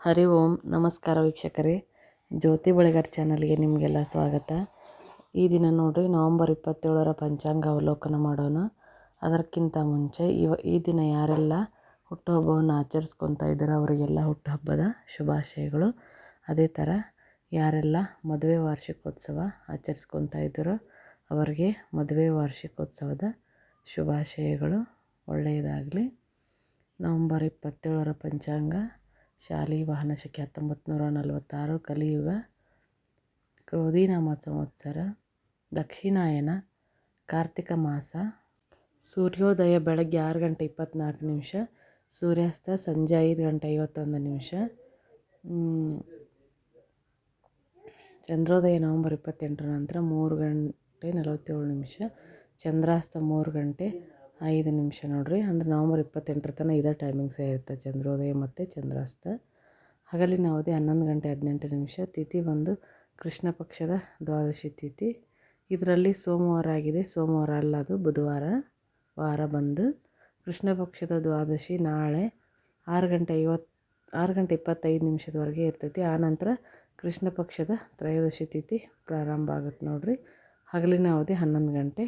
ಹರಿ ಓಂ, ನಮಸ್ಕಾರ ವೀಕ್ಷಕರೇ. ಜ್ಯೋತಿ ಬಳಿಗಾರ್ ಚಾನಲ್ಗೆ ನಿಮಗೆಲ್ಲ ಸ್ವಾಗತ. ಈ ದಿನ ನೋಡಿರಿ, ನವಂಬರ್ ಇಪ್ಪತ್ತೇಳರ ಪಂಚಾಂಗ ಅವಲೋಕನ ಮಾಡೋಣ. ಅದಕ್ಕಿಂತ ಮುಂಚೆ ಇವ, ಈ ದಿನ ಯಾರೆಲ್ಲ ಹುಟ್ಟುಹಬ್ಬವನ್ನು ಆಚರಿಸ್ಕೊತಾ ಇದ್ದಾರೆ, ಅವರಿಗೆಲ್ಲ ಹುಟ್ಟುಹಬ್ಬದ ಶುಭಾಶಯಗಳು. ಅದೇ ಥರ ಯಾರೆಲ್ಲ ಮದುವೆ ವಾರ್ಷಿಕೋತ್ಸವ ಆಚರಿಸ್ಕೊತಾ ಇದ್ದಾರೋ, ಅವರಿಗೆ ಮದುವೆ ವಾರ್ಷಿಕೋತ್ಸವದ ಶುಭಾಶಯಗಳು ಒಳ್ಳೆಯದಾಗಲಿ. ನವಂಬರ್ ಇಪ್ಪತ್ತೇಳರ ಪಂಚಾಂಗ ಶಾಲಿ ವಾಹನ ಶಕೆ ಹತ್ತೊಂಬತ್ತು ನೂರ ನಲವತ್ತಾರು, ಕಲಿಯುಗ ಕ್ರೋಧಿನಾಮ ಸಂವತ್ಸರ ದಕ್ಷಿಣಾಯನ, ಕಾರ್ತಿಕ ಮಾಸ, ಸೂರ್ಯೋದಯ ಬೆಳಗ್ಗೆ ಆರು ಗಂಟೆ ಇಪ್ಪತ್ತ್ನಾಲ್ಕು ನಿಮಿಷ, ಸೂರ್ಯಾಸ್ತ ಸಂಜೆ ಐದು ಗಂಟೆ ಐವತ್ತೊಂದು ನಿಮಿಷ ಚಂದ್ರೋದಯ ನವಂಬರ್ ಇಪ್ಪತ್ತೆಂಟರ ನಂತರ ಮೂರು ಗಂಟೆ ನಲವತ್ತೇಳು ನಿಮಿಷ, ಚಂದ್ರಾಸ್ತ ಮೂರು ಗಂಟೆ ಐದು ನಿಮಿಷ ನೋಡಿರಿ. ಅಂದ್ರೆ ನವಂಬರ್ ಇಪ್ಪತ್ತೆಂಟರ ತನಕ ಇದೇ ಟೈಮಿಂಗ್ಸೇ ಇರುತ್ತೆ. ಚಂದ್ರೋದಯ ಮತ್ತು ಚಂದ್ರಾಸ್ತ. ಹಗಲಿನ ಅವಧಿ ಹನ್ನೊಂದು ಗಂಟೆ ಹದಿನೆಂಟು ನಿಮಿಷ. ತಿಥಿ ಬಂದು ಕೃಷ್ಣ ಪಕ್ಷದ ದ್ವಾದಶಿ ತಿಥಿ. ಇದರಲ್ಲಿ ಸೋಮವಾರ ಆಗಿದೆ. ಸೋಮವಾರ ಅಲ್ಲ ಅದು, ಬುಧವಾರ ವಾರ ಬಂದು. ಕೃಷ್ಣ ಪಕ್ಷದ ದ್ವಾದಶಿ ನಾಳೆ ಆರು ಗಂಟೆ ಐವತ್ತು ಆರು ಗಂಟೆ ಇಪ್ಪತ್ತೈದು ನಿಮಿಷದವರೆಗೆ ಇರ್ತೈತಿ. ಆನಂತರ ಕೃಷ್ಣ ಪಕ್ಷದ ತ್ರಯೋದಶಿ ತಿಥಿ ಪ್ರಾರಂಭ ಆಗುತ್ತೆ ನೋಡಿರಿ. ಹಗಲಿನ ಅವಧಿ ಹನ್ನೊಂದು ಗಂಟೆ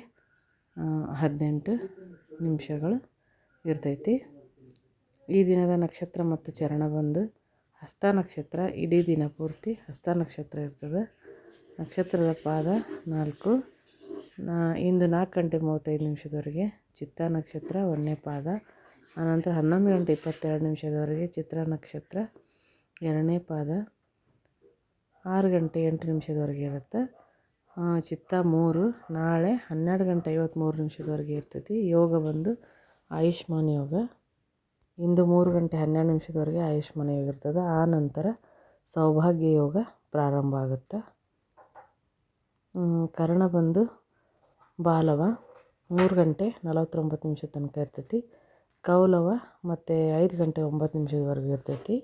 ಹದಿನೆಂಟು ನಿಮಿಷಗಳು ಇರ್ತೈತಿ. ಈ ದಿನದ ನಕ್ಷತ್ರ ಮತ್ತು ಚರಣ ಬಂದು ಹಸ್ತ ನಕ್ಷತ್ರ, ಇಡೀ ದಿನ ಪೂರ್ತಿ ಹಸ್ತ ನಕ್ಷತ್ರ ಇರ್ತದೆ. ನಕ್ಷತ್ರದ ಪಾದ ನಾಲ್ಕು. ನಾ, ಇಂದು ನಾಲ್ಕು ಗಂಟೆ ಮೂವತ್ತೈದು ನಿಮಿಷದವರೆಗೆ ಚಿತ್ತ ನಕ್ಷತ್ರ, ಒಂದನೇ ಪಾದ. ಆನಂತರ ಹನ್ನೊಂದು ಗಂಟೆ ಇಪ್ಪತ್ತೆರಡು ನಿಮಿಷದವರೆಗೆ ಚಿತ್ರ ನಕ್ಷತ್ರ, ಎರಡನೇ ಪಾದ. ಆರು ಗಂಟೆ ಎಂಟು ನಿಮಿಷದವರೆಗೆ ಇರುತ್ತೆ. ಚಿತ್ತ ಮೂರು. ನಾಳೆ ಹನ್ನೆರಡು ಗಂಟೆ ಐವತ್ತ್ಮೂರು ನಿಮಿಷದವರೆಗೆ ಇರ್ತೈತಿ. ಯೋಗ ಬಂದು ಆಯುಷ್ಮಾನ್ ಯೋಗ. ಇಂದು ಮೂರು ಗಂಟೆ ಹನ್ನೆರಡು ನಿಮಿಷದವರೆಗೆ ಆಯುಷ್ಮಾನ್ ಯೋಗ ಇರ್ತದೆ. ಆ ನಂತರ ಸೌಭಾಗ್ಯ ಯೋಗ ಪ್ರಾರಂಭ ಆಗುತ್ತೆ? ಕರ್ಣ ಬಂದು ಬಾಲವ. ಮೂರು ಗಂಟೆ ನಲವತ್ತೊಂಬತ್ತು ನಿಮಿಷ ತನಕ ಇರ್ತೈತಿ. ಕೌಲವ ಮತ್ತು ಐದು ಗಂಟೆ ಒಂಬತ್ತು ನಿಮಿಷದವರೆಗೆ ಇರ್ತೈತಿ.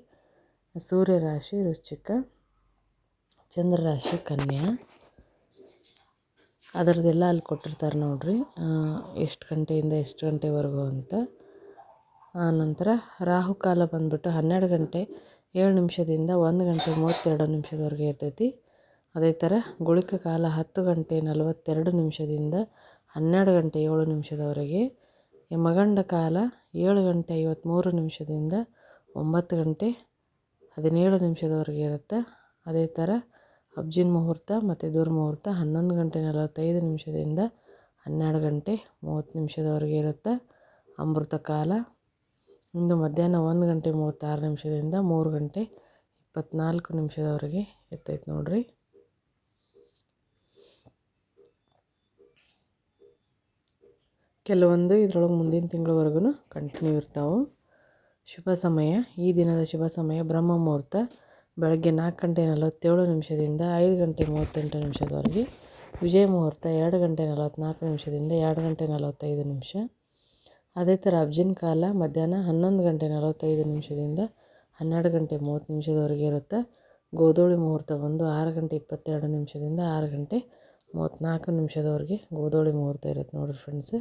ಸೂರ್ಯರಾಶಿ, ವೃಶ್ಚಿಕ, ಚಂದ್ರರಾಶಿ, ಕನ್ಯಾ. ಅದರದ್ದೆಲ್ಲ ಅಲ್ಲಿ ಕೊಟ್ಟಿರ್ತಾರೆ ನೋಡಿರಿ. ಎಷ್ಟು ಗಂಟೆಯಿಂದ ಎಷ್ಟು ಗಂಟೆವರೆಗೂ ಅಂತ. ಆನಂತರ ರಾಹುಕಾಲ ಬಂದುಬಿಟ್ಟು ಹನ್ನೆರಡು ಗಂಟೆ ಏಳು ನಿಮಿಷದಿಂದ ಒಂದು ಗಂಟೆ ಮೂವತ್ತೆರಡು ನಿಮಿಷದವರೆಗೆ ಇರ್ತೈತಿ. ಅದೇ ಥರ ಗುಳಿಕ ಕಾಲ ಹತ್ತು ಗಂಟೆ ನಲವತ್ತೆರಡು ನಿಮಿಷದಿಂದ ಹನ್ನೆರಡು ಗಂಟೆ ಏಳು ನಿಮಿಷದವರೆಗೆ ಮಗಂಡ ಕಾಲ ಏಳು ಗಂಟೆ ಐವತ್ತ್ಮೂರು ನಿಮಿಷದಿಂದ ಒಂಬತ್ತು ಗಂಟೆ ಹದಿನೇಳು ನಿಮಿಷದವರೆಗೆ ಇರುತ್ತೆ. ಅದೇ ಥರ ಅಬ್ಜಿನ್ ಮುಹೂರ್ತ ಮತ್ತು ದುರ್ಮುಹೂರ್ತ ಹನ್ನೊಂದು ಗಂಟೆ ನಲವತ್ತೈದು ನಿಮಿಷದಿಂದ ಹನ್ನೆರಡು ಗಂಟೆ ಮೂವತ್ತು ನಿಮಿಷದವರೆಗೆ ಇರುತ್ತೆ? ಅಮೃತ ಕಾಲ. ಇಂದು ಮಧ್ಯಾಹ್ನ ಒಂದು ಗಂಟೆ ಮೂವತ್ತಾರು ನಿಮಿಷದಿಂದ ಮೂರು ಗಂಟೆ ಇಪ್ಪತ್ತ್ನಾಲ್ಕು ನಿಮಿಷದವರೆಗೆ ಇರ್ತೈತೆ ನೋಡಿರಿ. ಕೆಲವೊಂದು ಇದರೊಳಗೆ ಮುಂದಿನ ತಿಂಗಳವರೆಗೂ ಕಂಟಿನ್ಯೂ ಇರ್ತಾವೆ. ಶುಭ ಸಮಯ. ಈ ದಿನದ ಶುಭ ಸಮಯ ಬ್ರಹ್ಮ ಮುಹೂರ್ತ. ಬೆಳಗ್ಗೆ ನಾಲ್ಕು ಗಂಟೆ ನಲವತ್ತೇಳು ನಿಮಿಷದಿಂದ ಐದು ಗಂಟೆ ಮೂವತ್ತೆಂಟು ನಿಮಿಷದವರೆಗೆ, ವಿಜಯ ಮುಹೂರ್ತ ಎರಡು ಗಂಟೆ ನಲವತ್ತ್ನಾಲ್ಕು ನಿಮಿಷದಿಂದ ಎರಡು ಗಂಟೆ ನಲವತ್ತೈದು ನಿಮಿಷ. ಅದೇ ಥರ ಅಬ್ಜಿನ್ ಕಾಲ ಮಧ್ಯಾಹ್ನ ಹನ್ನೊಂದು ಗಂಟೆ ನಲವತ್ತೈದು ನಿಮಿಷದಿಂದ ಹನ್ನೆರಡು ಗಂಟೆ ಮೂವತ್ತು ನಿಮಿಷದವರೆಗೆ ಇರುತ್ತೆ, ಗೋಧೂಳಿ ಮುಹೂರ್ತ ಬಂದು ಆರು ಗಂಟೆ ಇಪ್ಪತ್ತೆರಡು ನಿಮಿಷದಿಂದ ಆರು ಗಂಟೆ ಮೂವತ್ತ್ನಾಲ್ಕು ನಿಮಿಷದವರೆಗೆ ಗೋಧೂಳಿ ಮುಹೂರ್ತ ಇರುತ್ತೆ ನೋಡಿರಿ ಫ್ರೆಂಡ್ಸ್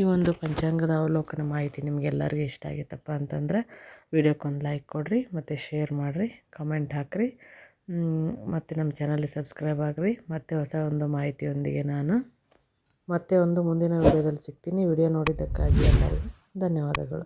ಈ ಒಂದು ಪಂಚಾಂಗದ ಅವಲೋಕನ ಮಾಹಿತಿ ನಿಮಗೆಲ್ಲರಿಗೂ ಇಷ್ಟ ಆಗಿತ್ತಪ್ಪ ಅಂತಂದ್ರೆ ವಿಡಿಯೋಕ್ಕೊಂದು ಲೈಕ್ ಕೊಡಿರಿ, ಮತ್ತು ಶೇರ್ ಮಾಡಿರಿ ಕಮೆಂಟ್ ಹಾಕಿರಿ. ಮತ್ತು ನಮ್ಮ ಚಾನಲ್ಗೆ ಸಬ್ಸ್ಕ್ರೈಬ್ ಆಗಿರಿ. ಮತ್ತು ಹೊಸ ಒಂದು ಮಾಹಿತಿಯೊಂದಿಗೆ ನಾನು ಮತ್ತೆ ಒಂದು ಮುಂದಿನ ವಿಡಿಯೋದಲ್ಲಿ ಸಿಗ್ತೀನಿ. ವಿಡಿಯೋ ನೋಡಿದ್ದಕ್ಕಾಗಿ ಎಲ್ಲರಿಗೂ ಧನ್ಯವಾದಗಳು.